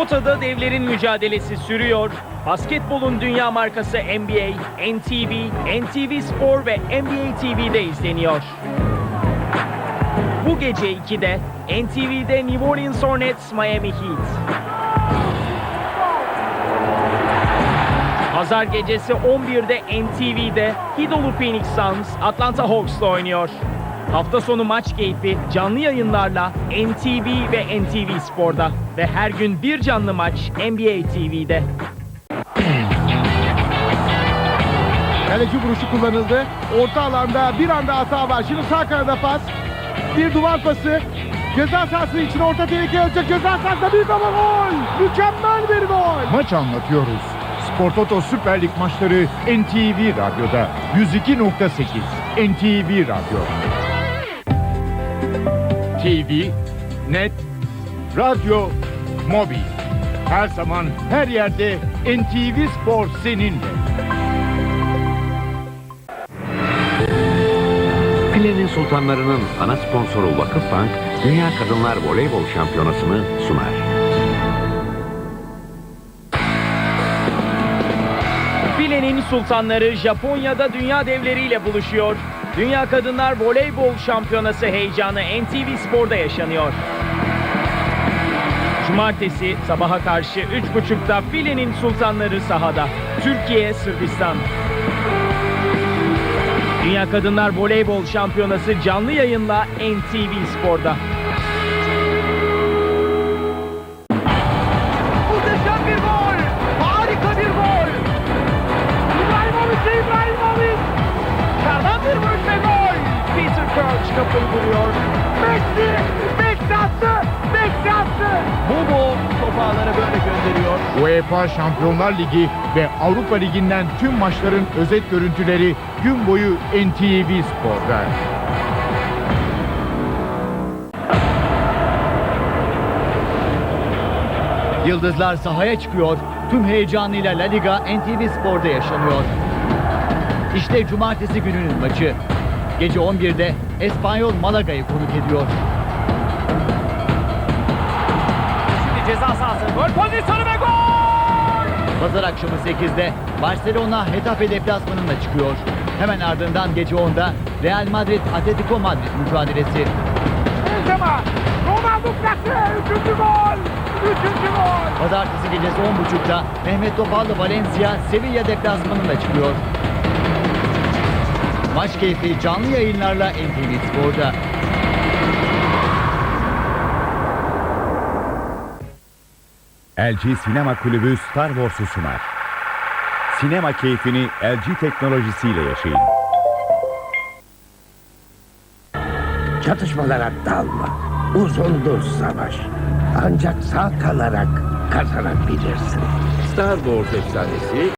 Potada devlerin mücadelesi sürüyor. Basketbolun dünya markası NBA, NTV, NTV Spor ve NBA TV'de izleniyor. Bu gece 2'de NTV'de New Orleans Hornets Miami Heat. Pazar gecesi 11'de NTV'de Hidolu Phoenix Suns Atlanta Hawks'la oynuyor. Hafta sonu maç keyfi canlı yayınlarla NTV ve NTV Spor'da ve her gün bir canlı maç NBA TV'de. Kaleci vuruşu kullanıldı. Orta alanda bir anda hata var. Şimdi sağ kanada pas. Bir duvar pası. Ceza sahası için orta tehlike olacak. Ceza sahasında bir baba gol. Mükemmel bir gol. Maç anlatıyoruz. Spor Toto Süper Lig maçları NTV Radyo'da 102.8 NTV Radyo. TV, net, radyo, mobil. Her zaman her yerde NTV Spor seninle. Filenin Sultanları'nın ana sponsoru Vakıfbank, Dünya Kadınlar Voleybol Şampiyonası'nı sunar. Filenin sultanları Japonya'da dünya devleriyle buluşuyor. Dünya Kadınlar Voleybol Şampiyonası heyecanı NTV Spor'da yaşanıyor. Cumartesi sabaha karşı 3.30'da Filenin sultanları sahada. Türkiye, Sırbistan. Dünya Kadınlar Voleybol Şampiyonası canlı yayınla NTV Spor'da. Kafayı vuruyor. Messi. Messi attı. Messi attı. Bobo topu ağlara böyle gönderiyor. UEFA Şampiyonlar Ligi ve Avrupa Ligi'nden tüm maçların özet görüntüleri gün boyu NTV Spor'da. Yıldızlar sahaya çıkıyor. Tüm heyecanıyla La Liga NTV Spor'da yaşanıyor. İşte cumartesi gününün maçı. Gece 11'de Espanyol Malaga'yı konuk ediyor. Şimdi ceza sahası. Gol pozisyonu ve gol! Pazar akşamı 8'de Barcelona Hetafe deplasmanına çıkıyor. Hemen ardından gece 10'da Real Madrid Atletico Madrid mücadelesi. Benzema. Ronaldo bıraktı. Üçüncü gol. Üçüncü gol. Pazartesi gecesi 10.30'da Mehmet Topallı Valencia Sevilla deplasmanına çıkıyor. Maç keyfi canlı yayınlarla NTV Spor'da. LG Sinema Kulübü Star Wars'u sunar. Sinema keyfini LG teknolojisiyle yaşayın. Çatışmalara dalma. Uzundur savaş. Ancak sağ kalarak kazanabilirsin. Star Wars efsanesi